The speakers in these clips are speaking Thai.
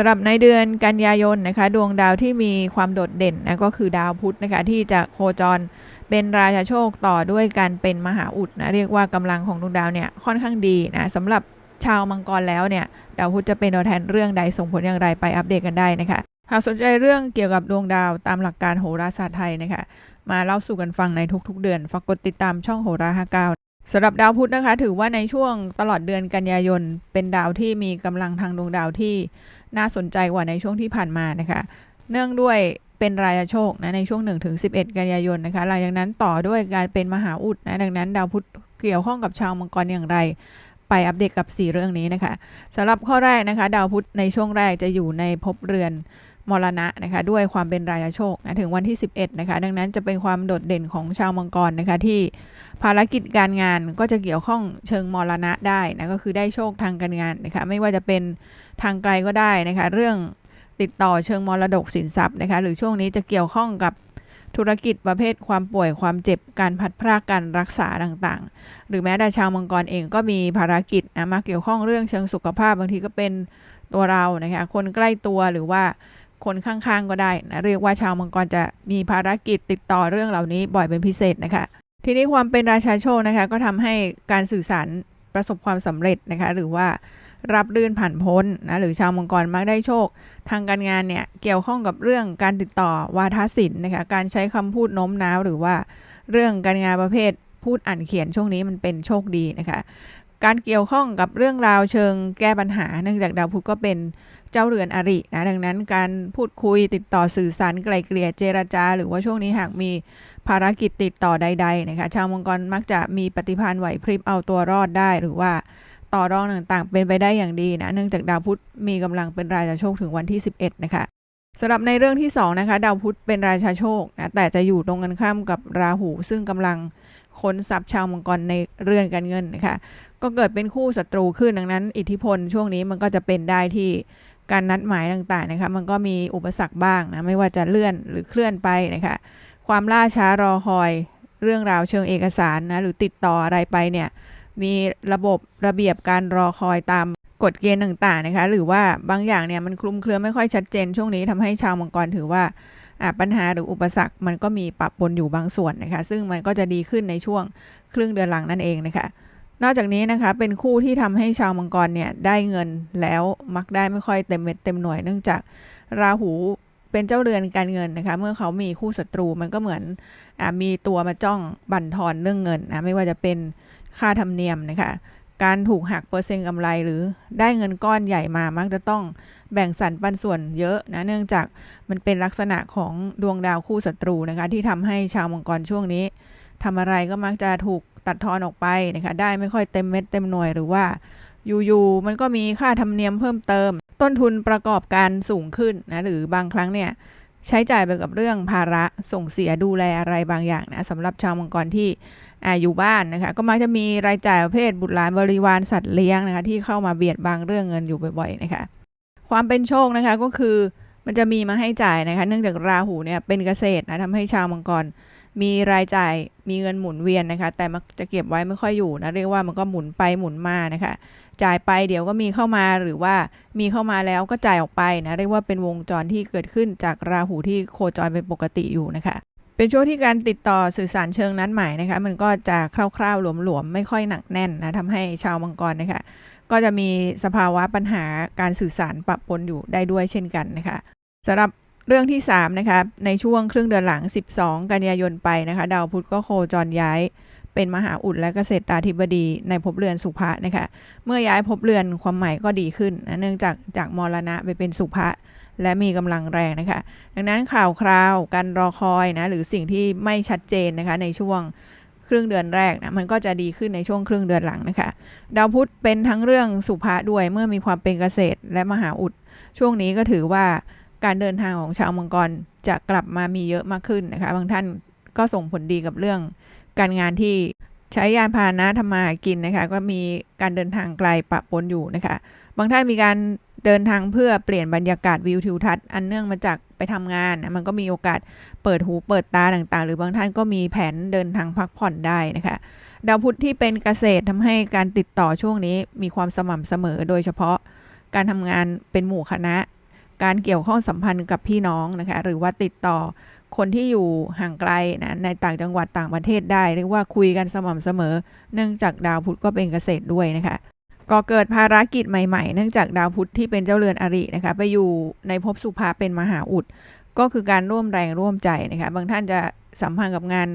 สำหรับในเดือนกันยายนนะคะ ดวงดาวที่มีความโดดเด่นนะก็คือดาวพุธนะคะ ที่จะโคจรเป็นราชาโชคต่อด้วยการเป็นมหาอุดนะเรียกว่ากำลังของดวงดาวเนี่ยค่อนข้างดีนะสำหรับชาวมังกรแล้วเนี่ยดาวพุธจะเป็นตัวแทนเรื่องใดส่งผลอย่างไรไปอัปเดตกันได้นะคะหากสนใจเรื่องเกี่ยวกับดวงดาวตามหลักการโหราศาสตร์ไทยนะคะมาเล่าสู่กันฟังในทุกๆ เดือนฝากกดติดตามช่องโหราห้าเก้าสำหรับดาวพุธนะคะ ถือว่าในช่วงตลอดเดือนกันยายนเป็นดาวที่มีกำลังทางดวงดาวที่ น่าสนใจกว่าในช่วงที่ผ่านมานะคะ เนื่องด้วยเป็นรายโชคนะในช่วง1ถึง11 กันยายนนะคะหลังจากนั้นต่อด้วยการเป็นมหาอุดนะดังนั้นดาวพุธเกี่ยวข้องกับชาวมังกรอย่างไร ไปอัปเดตกับ 4 เรื่องนี้นะคะสำหรับข้อแรกนะคะ ดาวพุธในช่วงแรกจะอยู่ในภพเรือนมรณะนะคะด้วยความเป็นรายโชคนะถึงวันที่ 11นะคะดังนั้นจะเป็นความโดดเด่นของชาวมังกรนะคะที่ภารกิจการงานก็จะเกี่ยวข้องเชิงมรณะได้นะก็คือได้โชคทางการงานนะคะไม่ว่าจะเป็น ทางไกลก็ได้นะคะ เรื่องติดต่อเชิงมรดกสินทรัพย์นะคะ หรือช่วงนี้จะเกี่ยวข้องกับธุรกิจประเภทความป่วยความเจ็บการพัดพรากการรักษาต่างๆ หรือแม้แต่ชาวมังกรเองก็มีภารกิจนะมาเกี่ยวข้องเรื่องเชิงสุขภาพบางทีก็เป็นตัวเรานะคะคนใกล้ตัวหรือว่าคนข้างๆก็ได้นะเรียกว่าชาวมังกรจะมีภารกิจติดต่อเรื่องเหล่านี้บ่อยเป็นพิเศษนะคะ ทีนี้ความเป็นราชาโชคนะคะก็ทำให้การสื่อสารประสบความสำเร็จนะคะ หรือว่า รับรื่นผ่านพ้นนะหรือชาวมังกรมักได้โชค ทางการงานเนี่ยเกี่ยวข้องกับเรื่องการติดต่อวาทศิลป์นะคะการใช้คำพูดโน้มน้าวหรือว่าเรื่องการงานประเภทพูดอ่านเขียนช่วงนี้มันเป็นโชคดีนะคะการเกี่ยวข้องกับเรื่องราวเชิงแก้ปัญหา เนื่องจากดาวพุธก็เป็นเจ้าเรือนอรินะดังนั้นการพูดคุยติดต่อสื่อสารไกลเกลี่ยเจรจา หรือว่าช่วงนี้หากมีภารกิจติดต่อใดๆนะคะชาวมังกรมักจะมีปฏิภาณไหวพริบเอาตัวรอดได้หรือว่า ต่อรองต่างๆ เป็นไปได้อย่างดีนะ เนื่องจากดาวพุธมีกำลังเป็นราชาโชคถึงวันที่ 11 นะคะสำหรับในเรื่องที่2นะคะดาวพุธเป็นราชาโชคนะแต่จะอยู่ตรงกันข้ามกับราหู ซึ่งกำลังค้นทรัพย์ชาวมังกรในเรือนการเงินนะคะก็เกิดเป็นคู่ศัตรูขึ้นดังนั้น อิทธิพลช่วงนี้มันก็จะเป็นได้ที่การนัดหมายต่างๆนะคะมันก็มีอุปสรรคบ้างนะไม่ว่าจะเลื่อนหรือเคลื่อนไปนะคะความล่าช้ารอคอยเรื่องราวเชิงเอกสารนะหรือติดต่ออะไรไปเนี่ย มีระบบระเบียบการรอคอยตามกฎเกณฑ์ต่างๆนะคะ หรือว่าบางอย่างเนี่ยมันคลุมเครือไม่ค่อยชัดเจน ช่วงนี้ทำให้ชาวมังกรถือว่าปัญหาหรืออุปสรรคมันก็มีปรับปนอยู่บางส่วนนะคะ ซึ่งมันก็จะดีขึ้นในช่วงครึ่งเดือนหลังนั่นเองนะคะ นอกจากนี้นะคะเป็นคู่ที่ทำให้ชาวมังกรเนี่ยได้เงินแล้วมักได้ไม่ค่อยเต็มเม็ดเต็มหน่วยเนื่องจากราหู เป็นเจ้าเรือนการเงินนะคะ เมื่อเขามีคู่ศัตรูมันก็เหมือนอมีตัวมาจ้องบั่นทอนเรื่องเงินนะไม่ว่าจะเป็นค่าธรรมเนียมนะคะการถูกหักเปอร์เซ็นต์กำไรหรือได้เงินก้อนใหญ่มามักจะต้องแบ่งสรรปันส่วนเยอะนะเนื่องจากมันเป็นลักษณะของดวงดาวคู่ศัตรูนะคะ ที่ทำให้ชาวมังกรช่วงนี้ทำอะไรก็มักจะถูกตัดทอนออกไปนะคะ ได้ไม่ค่อยเต็มเม็ดเต็มหน่วยหรือว่าอยู่ๆมันก็มีค่าธรรมเนียมเพิ่มเติม ต้นทุนประกอบการสูงขึ้นนะหรือบางครั้งเนี่ยใช้จ่ายไปกับเรื่องภาระส่งเสียดูแลอะไรบางอย่างนะสำหรับชาวมังกรที่อยู่บ้านนะคะก็มักจะมีรายจ่ายประเภทบุตรหลานบริวารสัตว์เลี้ยงนะคะที่เข้ามาเบียดบังเรื่องเงินอยู่บ่อยๆนะคะความเป็นโชคนะคะก็คือมันจะมีมาให้จ่ายนะคะ เนื่องจากราหูเนี่ยเป็นเกษตรนะทำให้ชาวมังกร มีรายจ่ายมีเงินหมุนเวียนนะคะ แต่มันจะเก็บไว้ไม่ค่อยอยู่นะเรียกว่ามันก็หมุนไปหมุนมานะคะ จ่ายไปเดี๋ยวก็มีเข้ามาหรือว่ามีเข้ามาแล้วก็จ่ายออกไปนะเรียกว่าเป็นวงจรที่เกิดขึ้นจากราหูที่โคจรเป็นปกติอยู่นะคะ เป็นช่วงที่การติดต่อสื่อสารเชิงนั้นหมายนะคะ มันก็จะคร่าวๆหลวมๆไม่ค่อยหนักแน่นนะทำให้ชาวมังกรนะคะ ก็จะมีสภาวะปัญหาการสื่อสารปะปนอยู่ได้ด้วยเช่นกันนะคะสำหรับ เรื่องที่3นะคะในช่วงครึ่งเดือนหลัง 12 กันยายนไปนะคะ ดาวพุธก็โคจรย้ายเป็นมหาอุดและเกษตราธิบดีในภพเรือนสุภะนะคะ เมื่อย้ายภพเรือนความหมายก็ดีขึ้นนะเนื่องจากจากมรณะไปเป็นสุภะและมีกำลังแรงนะคะ ดังนั้นข่าวคราวการรอคอยนะหรือสิ่งที่ไม่ชัดเจนนะคะในช่วงครึ่งเดือนแรกนะมันก็จะดีขึ้นในช่วงครึ่งเดือนหลังนะคะ ดาวพุธเป็นทั้งเรื่องสุภาด้วยเมื่อมีความเป็นเกษตรและมหาอุด ช่วงนี้ก็ถือว่า การเดินทางของชาวมังกรจะกลับมามีเยอะมากขึ้นนะคะ บางท่านก็ส่งผลดีกับเรื่อง การงานที่ใช้ยานพาหนะทำมาหากินนะคะ ก็มีการเดินทางไกลปะปนอยู่นะคะ บางท่านมีการเดินทางเพื่อเปลี่ยนบรรยากาศวิวทิวทัศน์อันเนื่องมาจากไปทำงานมันก็มีโอกาสเปิดหูเปิดตาต่างๆ หรือบางท่านก็มีแผนเดินทางพักผ่อนได้นะคะ ดาวพุธที่เป็นเกษตรทำให้การติดต่อช่วงนี้มีความสม่ำเสมอ โดยเฉพาะการทำงานเป็นหมู่คณะ การเกี่ยวข้องสัมพันธ์กับพี่น้องนะคะหรือว่าติดต่อคนที่อยู่ห่างไกลนะในต่างจังหวัดต่างประเทศได้เรียกว่าคุยกันสม่ำเสมอ เนื่องจากดาวพุธก็เป็นเกษตรด้วยนะคะก็เกิดภารกิจใหม่ๆ เนื่องจากดาวพุธที่เป็นเจ้าเรือนอรินะคะไปอยู่ในภพสุภาเป็นมหาอุด ก็คือการร่วมแรงร่วมใจนะคะบางท่านจะสัมพันธ์กับงาน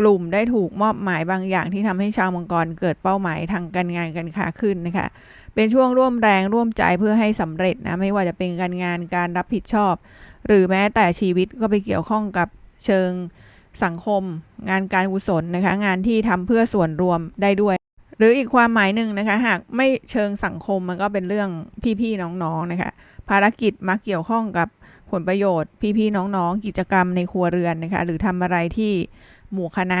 กลุ่มได้ถูกมอบหมายบางอย่างที่ทำให้ชาวมังกรเกิดเป้าหมายทางการงานการค้าขึ้นนะคะ เป็นช่วงร่วมแรงร่วมใจเพื่อให้สำเร็จนะไม่ว่าจะเป็นการงานการรับผิดชอบ หรือแม้แต่ชีวิตก็ไปเกี่ยวข้องกับเชิงสังคม งานการกุศลนะคะ งานที่ทำเพื่อส่วนรวมได้ด้วย หรืออีกความหมายหนึ่งนะคะ หากไม่เชิงสังคมมันก็เป็นเรื่องพี่ๆน้องๆนะคะ ภารกิจมักเกี่ยวข้องกับผลประโยชน์ พี่ๆน้องๆ กิจกรรมในครัวเรือนนะคะ หรือทำอะไรที่หมู่คณะ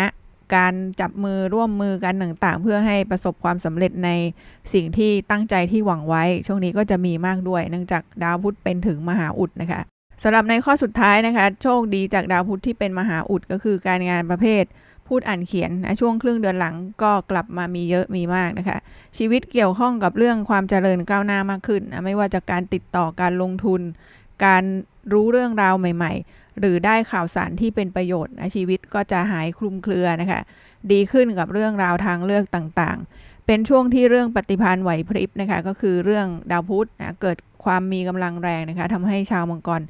การจับมือร่วมมือกันต่างๆ เพื่อให้ประสบความสำเร็จในสิ่งที่ตั้งใจที่หวังไว้ ช่วงนี้ก็จะมีมากด้วย เนื่องจากดาวพุธเป็นถึงมหาอุดนะคะสำหรับในข้อสุดท้ายนะคะ โชคดีจากดาวพุธที่เป็นมหาอุดก็คือการงานประเภทพูดอ่านเขียนนะช่วงครึ่งเดือนหลังก็กลับมามีเยอะมีมากนะคะ ชีวิตเกี่ยวข้องกับเรื่องความเจริญก้าวหน้ามากขึ้นนะไม่ว่าจากการติดต่อการลงทุน การรู้เรื่องราวใหม่ ๆ หรือได้ข่าวสารที่เป็นประโยชน์นะชีวิตก็จะหายคลุมเครือนะคะ ดีขึ้นกับเรื่องราวทางเลือกต่างๆ เป็นช่วงที่เรื่องปฏิพันธ์ไหวพริบนะคะก็คือเรื่องดาวพุธนะเกิดความมีกำลังแรงนะคะทำให้ชาวมังกร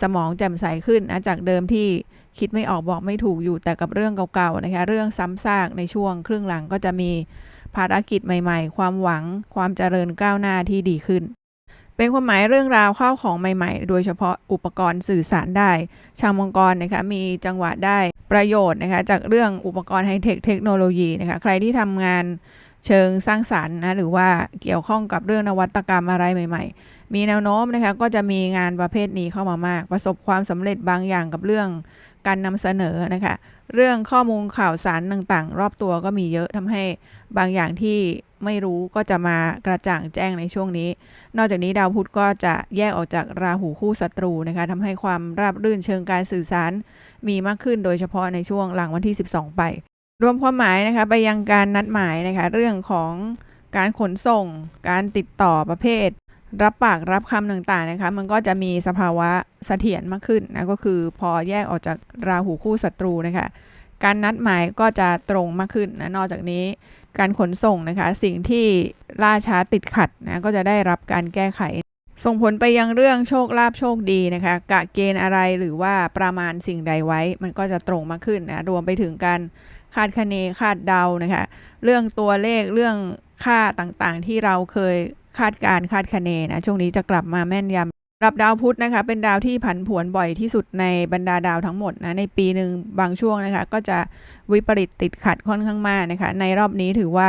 สมองแจ่มใสขึ้นนะจากเดิมที่คิดไม่ออกบอกไม่ถูกอยู่แต่กับเรื่องเก่าๆนะคะเรื่องซ้ำซากในช่วงครึ่งหลังก็จะมีภารกิจใหม่ ๆ ความหวังความเจริญก้าวหน้าที่ดีขึ้น เป็นความหมายเรื่องราวข้าวของใหม่ๆ โดยเฉพาะอุปกรณ์สื่อสารได้ ชาวมังกรนะคะมีจังหวะได้ประโยชน์นะคะจากเรื่องอุปกรณ์ไฮเทคเทคโนโลยีนะคะใครที่ทำงานเชิงสร้างสารรค์นะหรือว่าเกี่ยวข้องกับเรื่องนวัตกรรมอะไรใหม่ ๆ มีแนวโน้มนะคะก็จะมีงานประเภทนี้เข้ามามาก ประสบความสำเร็จบางอย่างกับเรื่องการนำเสนอนะคะ เรื่องข้อมูลข่าวสารต่างๆ รอบตัวก็มีเยอะทำให้บางอย่างที่ ไม่รู้ก็จะมากระจ่างแจ้งในช่วงนี้ นอกจากนี้ดาวพุธก็จะแยกออกจากราหูคู่ศัตรูนะคะทำให้ความราบรื่นเชิงการสื่อสาร มีมากขึ้นโดยเฉพาะในช่วงหลังวันที่ 12 ไป รวมความหมายนะคะไปยังการนัดหมายนะคะเรื่องของการขนส่ง การติดต่อประเภท รับปากรับคำต่างๆนะคะมันก็จะมีสภาวะเสถียรมากขึ้นนะก็คือพอแยกออกจากราหูคู่ศัตรูนะคะการนัดหมายก็จะตรงมากขึ้นนะนอกจากนี้ การขนส่งนะคะ สิ่งที่ล่าช้าติดขัดนะก็จะได้รับการแก้ไข ส่งผลไปยังเรื่องโชคลาภโชคดีนะคะ กะเกณฑ์อะไรหรือว่าประมาณสิ่งใดไว้ มันก็จะตรงมากขึ้นนะรวมไปถึงการคาดคะเนคาดเดานะคะ เรื่องตัวเลขเรื่องค่าต่างๆ ที่เราเคยคาดการคาดคะเนนะช่วงนี้จะกลับมาแม่นยำ รับดาวพุธนะคะ เป็นดาวที่ผันผวนบ่อยที่สุดในบรรดาดาวทั้งหมดนะในปีหนึ่งบางช่วงนะคะ ก็จะวิปริตติดขัดค่อนข้างมากนะคะ ในรอบนี้ถือว่า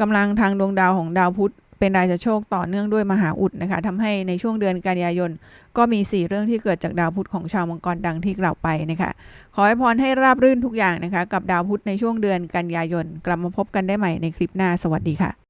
กำลังทางดวงดาวของดาวพุธเป็นรายจะโชคต่อเนื่องด้วยมหาอุดนะคะทำให้ในช่วงเดือนกันยายน ก็มี 4 เรื่องที่เกิดจากดาวพุธของชาวมังกรดังที่กล่าวไปนะคะขอให้พรให้ราบรื่นทุกอย่างนะคะ กับดาวพุธในช่วงเดือนกันยายน กลับมาพบกันได้ใหม่ในคลิปหน้าสวัสดีค่ะ